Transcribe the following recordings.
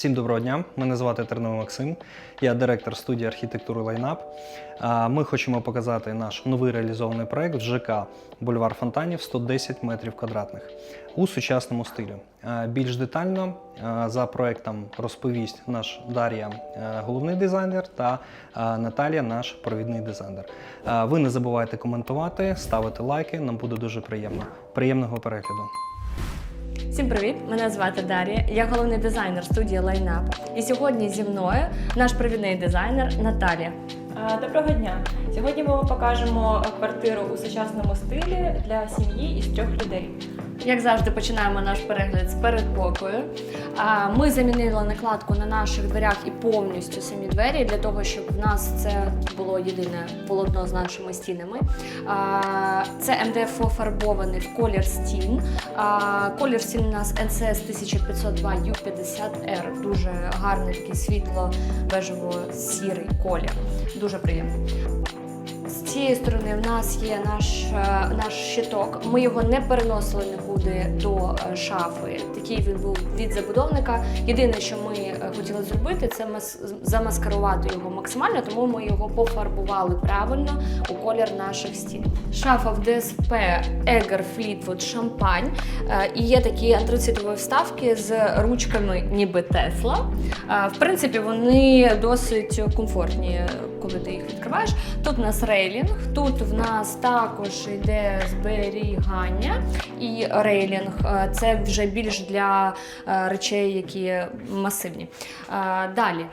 Всім доброго дня. Мене звати Тернов Максим. Я директор студії архітектури Лайнап. Ми хочемо показати наш новий реалізований проект в ЖК Бульвар Фонтанів 110 метрів квадратних у сучасному стилі. Більш детально за проектом розповість наш Дар'я, головний дизайнер, та Наталія, наш провідний дизайнер. Ви не забувайте коментувати, ставити лайки. Нам буде дуже приємно. Приємного перегляду. Всім привіт! Мене звати Дар'я. Я головний дизайнер студії Лайнап. І сьогодні зі мною наш провідний дизайнер Наталія. Доброго дня! Сьогодні ми вам покажемо квартиру у сучасному стилі для сім'ї із трьох людей. Як завжди, починаємо наш перегляд з передпокою. Ми замінили накладку на наших дверях і повністю самі двері для того, щоб в нас це було єдине полотно з нашими стінами. Це МДФ фарбований в колір стін. Колір стін у нас NCS 1502 U50R. Дуже гарний такий світло бежево-сірий колір. Дуже приємний. Цієї сторони в нас є наш, е, наш щиток. Ми його не переносили нікуди до е, шафи. Такий він був від забудовника. Єдине, що ми е, хотіли зробити, це мас- замаскарувати його максимально, тому ми його пофарбували правильно у колір наших стін. Шафа в ДСП Егер Флітвуд Шампань. І є такі антрацитові вставки з ручками, ніби Тесла. В принципі, вони досить комфортні, коли ти їх відкриваєш. Тут у нас рейлінг, тут в нас також йде зберігання і рейлінг. Е, Це вже більш для е, речей, які масивні. Е, Далі.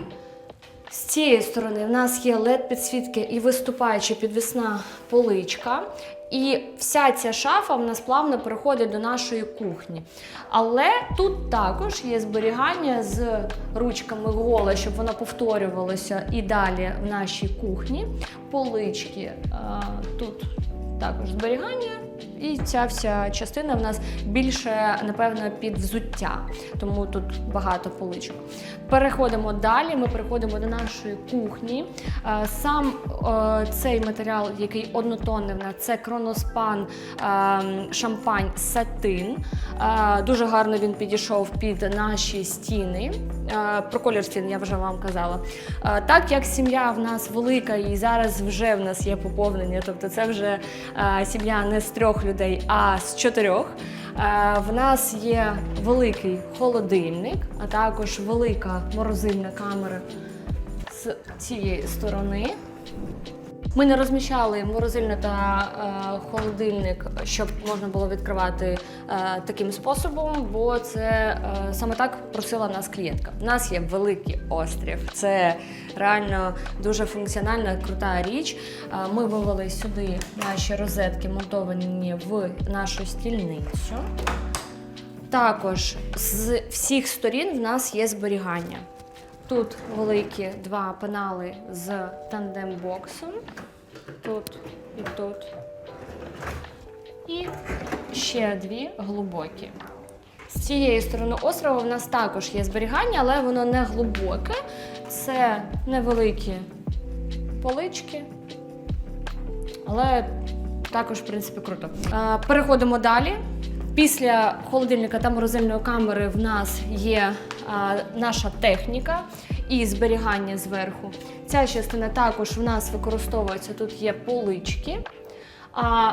З цієї сторони в нас є led підсвітки і виступаюча підвісна поличка. І вся ця шафа в нас плавно переходить до нашої кухні. Але тут також є зберігання з ручками голе, щоб воно повторювалося і далі в нашій кухні. Полички тут також зберігання. І ця вся частина в нас більше, напевно, під взуття, тому тут багато поличок. Переходимо далі. Ми переходимо до нашої кухні. Е, Сам е, цей матеріал, який однотонний в нас, це кроноспан е, шампань сатин. Е, Дуже гарно він підійшов під наші стіни. Про колір стін я вже вам казала. Так як сім'я в нас велика і зараз вже в нас є поповнення, тобто це вже сім'я не з трьох людей, а з чотирьох. Е, В нас є великий холодильник, а також велика морозильна камера з цієї сторони. Ми не розміщали морозильник та е, холодильник, щоб можна було відкривати е, таким способом, бо це е, саме так просила нас клієнтка. У нас є великий острів. Це реально дуже функціональна, крута річ. Е, ми вивели сюди наші розетки, монтовані в нашу стільницю. Також з всіх сторін в нас є зберігання. Тут великі два пенали з тандем-боксом. Тут і тут. І ще дві глибокі. З цієї сторони острова в нас також є зберігання, але воно не глибоке. Це невеликі полички. Але також, в принципі, круто. Переходимо далі. Після холодильника та морозильної камери в нас є наша техніка і зберігання зверху. Ця частина також в нас використовується. Тут є полички. А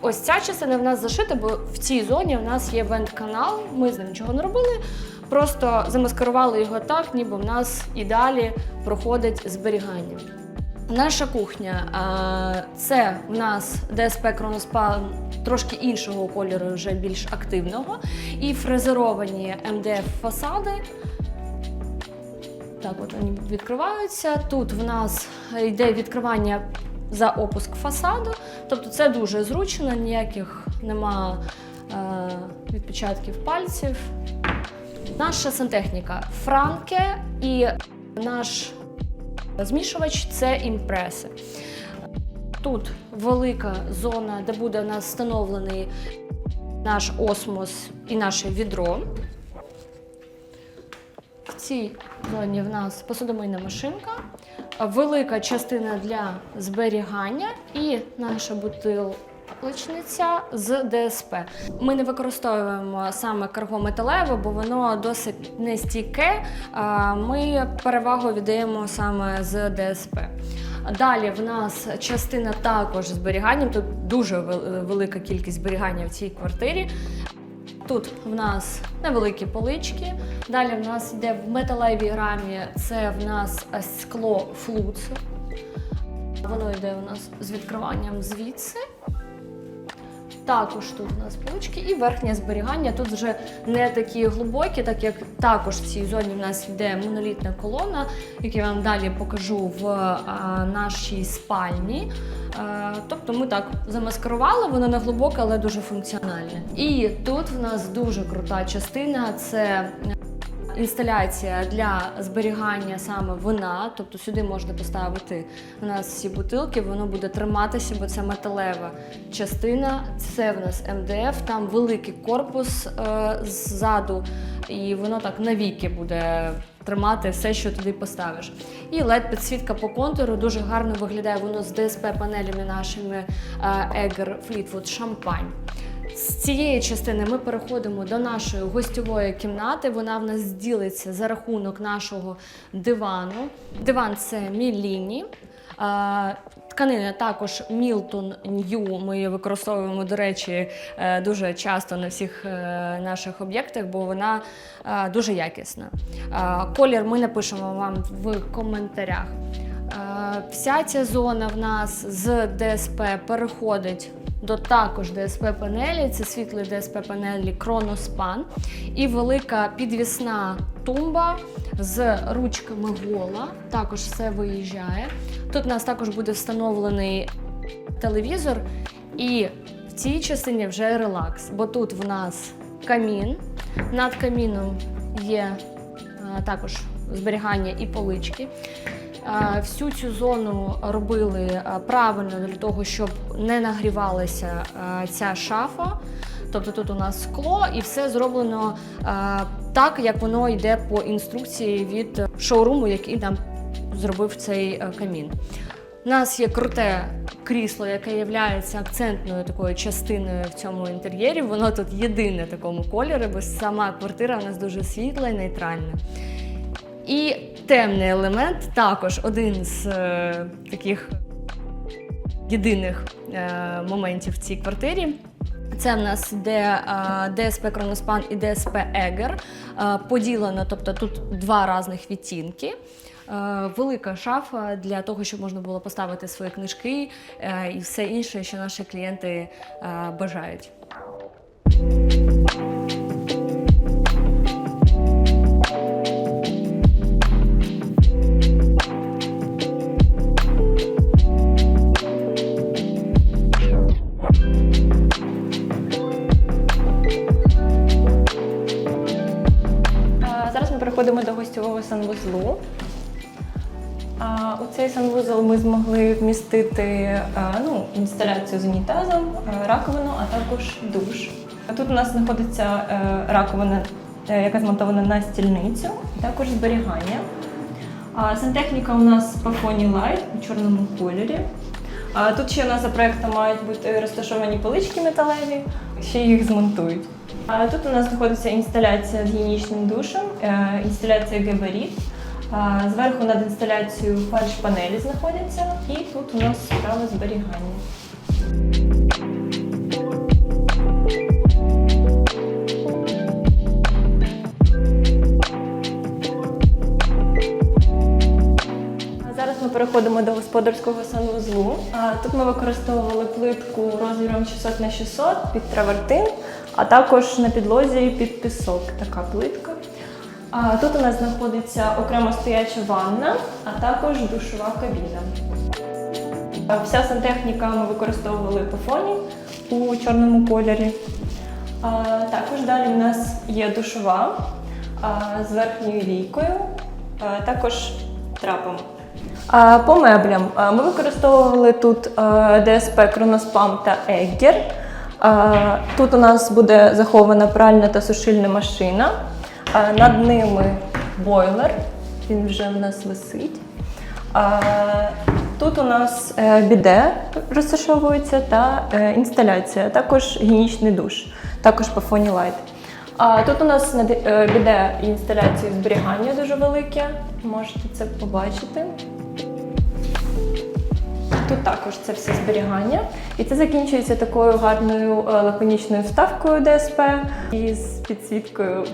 ось ця частина в нас зашита, бо в цій зоні в нас є вент-канал. Ми з ним нічого не робили. Просто замаскарували його так, ніби в нас і далі проходить зберігання. Наша кухня це в нас ДСП Кроноспан трошки іншого кольору, вже більш активного. І фрезеровані МДФ Так, от вони відкриваються. Тут в нас йде відкривання за опуск фасаду. Тобто це дуже зручно, ніяких нема е, відпечатків пальців. Наша сантехніка Франке і наш Змішувач це імпреси. Тут велика зона, де буде у нас встановлений наш осмос і наше відро. В цій зоні в нас посудомийна машинка, велика частина для зберігання і наша бутил, з ДСП. Ми не використовуємо саме карго металеве, бо воно досить нестійке. Ми перевагу віддаємо саме з ДСП. Далі в нас частина також з зберіганням. Тут дуже велика кількість зберігання в цій квартирі. Тут в нас невеликі полички. Далі в нас йде в металевій рамі. Це в нас скло флуц. Воно йде у нас з відкриванням звідси. Також тут у нас полички і верхнє зберігання. Тут вже не такі глибокі, так як також в цій зоні в нас йде монолітна колона, яку я вам далі покажу в а, нашій спальні. Е, тобто ми так замаскирували, воно не глибоке, але дуже функціональне. І тут в нас дуже крута частина це інсталяція для зберігання саме вина. Тобто сюди можна поставити у нас всі бутилки, воно буде триматися, бо це металева частина. Це в нас МДФ, там великий корпус е, ззаду, і воно так навіки буде. Тримати все, що туди поставиш. І led підсвітка по контуру дуже гарно виглядає воно з DSP-панелями нашими е, Eger Fleetwood Champagne. З цієї частини ми переходимо до нашої гостьової кімнати. Вона в нас ділиться за рахунок нашого дивану. Диван це Міліні. Тканина також Мілтон Нью. Ми її використовуємо, до речі, е, дуже часто на всіх е, наших об'єктах, бо вона е, дуже якісна. Колір ми напишемо вам в коментарях. Е, Вся ця зона в нас з ДСП переходить до також ДСП панелі. Це світлі ДСП панелі Chronospan і велика підвісна тумба з ручками гола. Також все виїжджає. Тут у нас також буде встановлений телевізор, і в цій частині вже релакс, бо тут в нас камін. Над каміном є е, також зберігання і полички. Всю цю зону робили правильно для того, щоб не нагрівалася ця шафа. Тобто тут у нас скло, і все зроблено так, як воно йде по інструкції від шоуруму, який нам зробив цей е, камін. У нас є круте крісло, яке є акцентною такою частиною в цьому інтер'єрі. Воно тут єдине такому кольорі, бо сама квартира у нас дуже світла і нейтральна. І темний елемент також один з е, таких єдиних е, моментів в цій квартирі. Це в нас йде е, ДСП Кроноспан і ДСП Егер. Е, поділено, тобто тут два різних відтінки. Е, Велика шафа для того, щоб можна було поставити свої книжки і все інше, що наші клієнти бажають. Ми до гостьового санвузлу. У цей санвузол ми змогли вмістити ну, інсталяцію з унітазом, раковину, а також душ. Тут у нас знаходиться е, раковина, е, яка змонтована на стільницю, також зберігання. Сантехніка у нас по фоні Light у чорному кольорі. Тут ще у нас за проектом мають бути розташовані полички металеві, ще їх змонтують. Тут у нас знаходиться інсталяція з гігієнічним душем, е, інсталяція габаріт. А, Зверху над інсталяцією фальш-панелі знаходяться, і тут у нас справа зберігання. Зараз ми переходимо до господарського санвузлу. Тут ми використовували плитку розміром 600 на 600 під травертин, а також на підлозі під пісок така плитка. А, Тут у нас знаходиться окремо стояча ванна, а також душова кабіна. Вся сантехніка ми використовували по фоні у чорному кольорі. А, Також далі у нас є душова з верхньою лійкою, а, також трапом. А, По меблям ми використовували тут ДСП Кроноспам та Еггер. Тут у нас буде захована пральна та сушильна машина. Над ними бойлер, він вже в нас висить. Тут у нас е, біде розташовується та е, інсталяція, також гігієнічний душ, також по фоні лайт. А тут у нас е, біде інсталяції зберігання дуже велике. Можете це побачити. Тут також це все зберігання. І це закінчується такою гарною е, лаконічною вставкою ДСП і з підсвіткою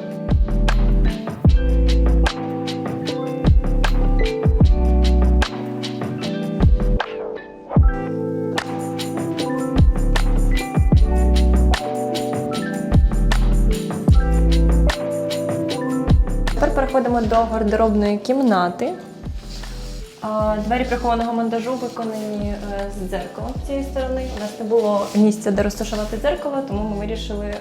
Тепер переходимо до гардеробної кімнати. Двері прихованого монтажу виконані е, з дзеркалом з цієї сторони. У нас не було місця, де розташувати дзеркало, тому ми вирішили е,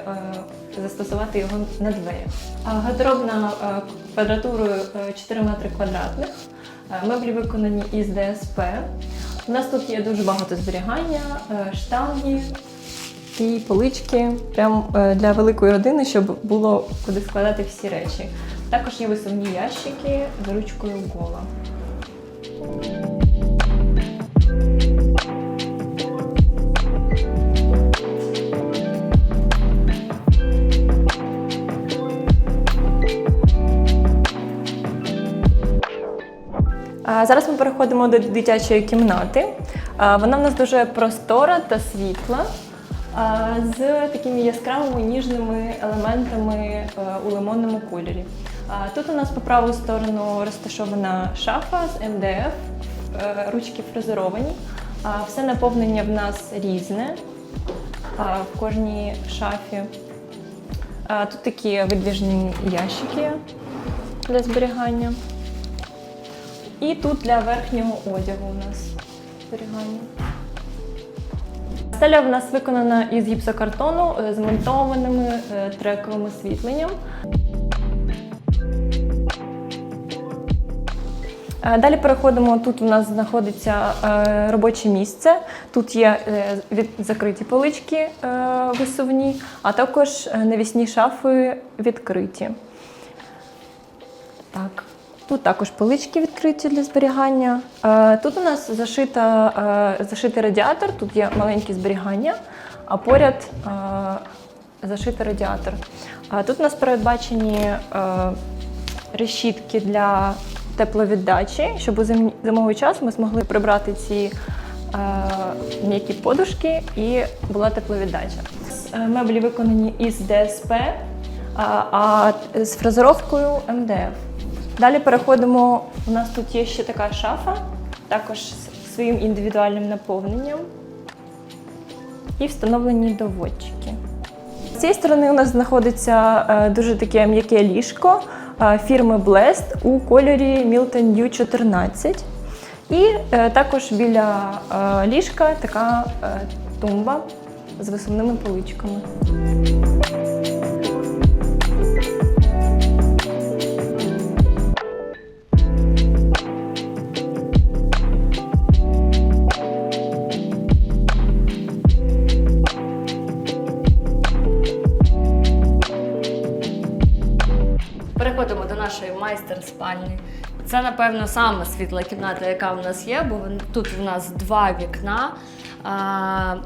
застосувати його на двері. А, Гардеробна е, квадратурою е, 4 метри квадратних. Меблі виконані із ДСП. У нас тут є дуже багато зберігання, штанги і полички прям е, для великої родини, щоб було куди складати всі речі. Також є висувні ящики з ручкою гола. Зараз ми переходимо до дитячої кімнати. Вона в нас дуже простора та світла, з такими яскравими ніжними елементами е, у лимонному кольорі. Тут у нас по праву сторону розташована шафа з МДФ, е, ручки фрезеровані. Все наповнення в нас різне в кожній шафі. Тут такі видвіжні ящики для зберігання. І тут для верхнього одягу у нас зберігання. Стеля в нас виконана із гіпсокартону е, з монтованими е, трековим освітленням. Далі переходимо. Тут у нас знаходиться е, робоче місце. Тут є е, закриті полички е, висувні, а також е, навісні шафи відкриті. Так. Тут також полички відкриті для зберігання. Е, Тут у нас зашита, е, зашитий радіатор, тут є маленькі зберігання, а поряд е, зашитий радіатор. Тут у нас передбачені е, решітки для тепловіддачі, щоб у зим- зимовий час ми змогли прибрати ці е, м'які подушки і була тепловіддача. Е, Меблі виконані із ДСП, а, а з фрезеровкою МДФ. Далі переходимо. У нас тут є ще така шафа, також з своїм індивідуальним наповненням і встановлені доводчики. З цієї сторони у нас знаходиться е, дуже таке м'яке ліжко е, фірми Blest у кольорі Milton Dew 14. І е, також біля е, ліжка така е, тумба з висувними поличками. Майстер-спальні. Це, напевно, саме світла кімната, яка в нас є, бо тут в нас два вікна.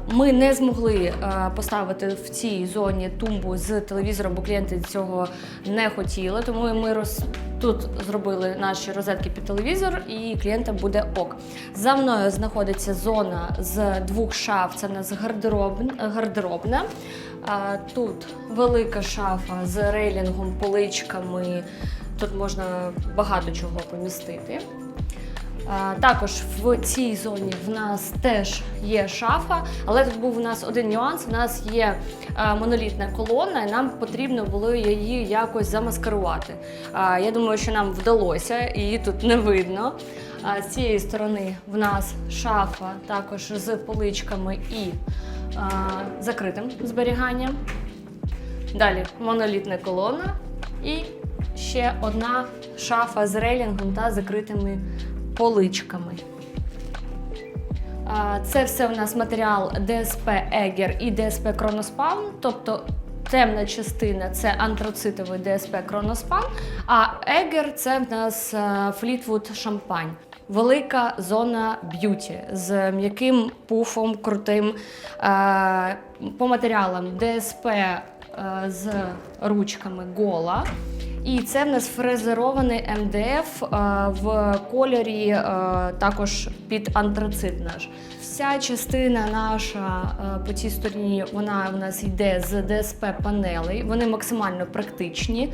Ми не змогли поставити в цій зоні тумбу з телевізором, бо клієнти цього не хотіли. Тому ми роз... тут зробили наші розетки під телевізор, і клієнтам буде ок. За мною знаходиться зона з двох шаф. Це нас гардероб... гардеробна. Тут велика шафа з рейлінгом, поличками. Тут можна багато чого помістити. Також в цій зоні в нас теж є шафа, але тут був у нас один нюанс. У нас є монолітна колона, і нам потрібно було її якось замаскирувати. А, Я думаю, що нам вдалося, її тут не видно. З цієї сторони в нас шафа також з поличками і закритим зберіганням. Далі монолітна колона і ще одна шафа з рейлінгом та закритими поличками. Це все у нас матеріал DSP Eger і DSP Chronospan, тобто темна частина це антрацитовий DSP Chronospan, а Eger це в нас е, Fleetwood Champagne. велика зона б'юті з м'яким пуфом, крутим по матеріалам ДСП е, з ручками гола. І це в нас фрезерований МДФ е, в кольорі е, також під антрацит наш. Вся частина наша е, по цій стороні вона у нас йде з ДСП панелей. Вони максимально практичні.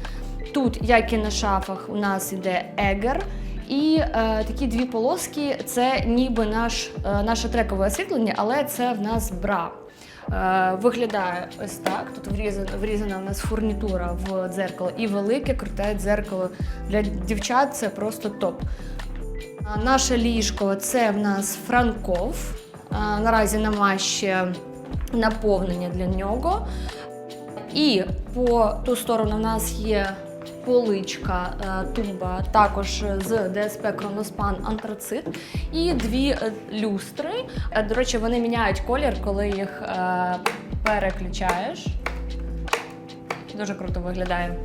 Тут, як і на шафах, у нас йде егер. І е, такі дві полоски це ніби наш, е, наше трекове освітлення, але це в нас бра. Е, виглядає ось так. Тут врізана, врізана у нас фурнітура в дзеркало і велике круте дзеркало для дівчат це просто топ. Наше ліжко це в нас Франков. Наразі нема ще наповнення для нього. І по ту сторону в нас є поличка, е, тумба, також з ДСП Кроноспан Антрацит. І дві е, люстри. Е, До речі, вони міняють колір, коли їх переключаєш. Дуже круто виглядає.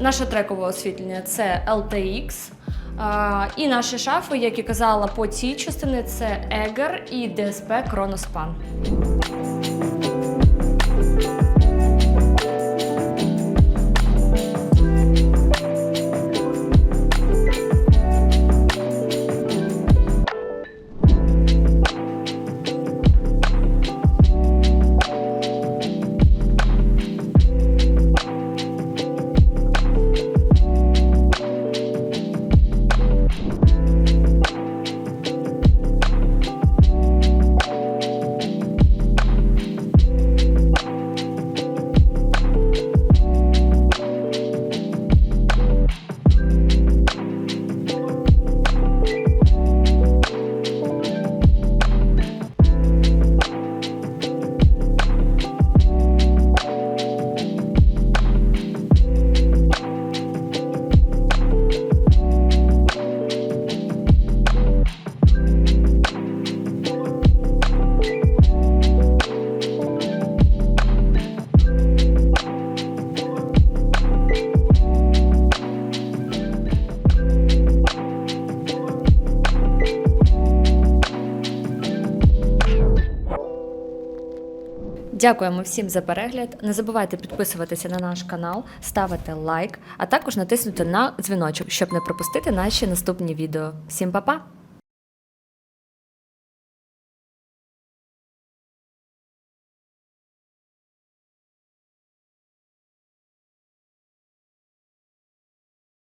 Наше трекове освітлення це LTX. І наші шафи, як і казала, по цій частині це Егер і ДСП Кроноспан. Дякуємо всім за перегляд. Не забувайте підписуватися на наш канал, ставити лайк, а також натиснути на дзвіночок, щоб не пропустити наші наступні відео. Всім па-па!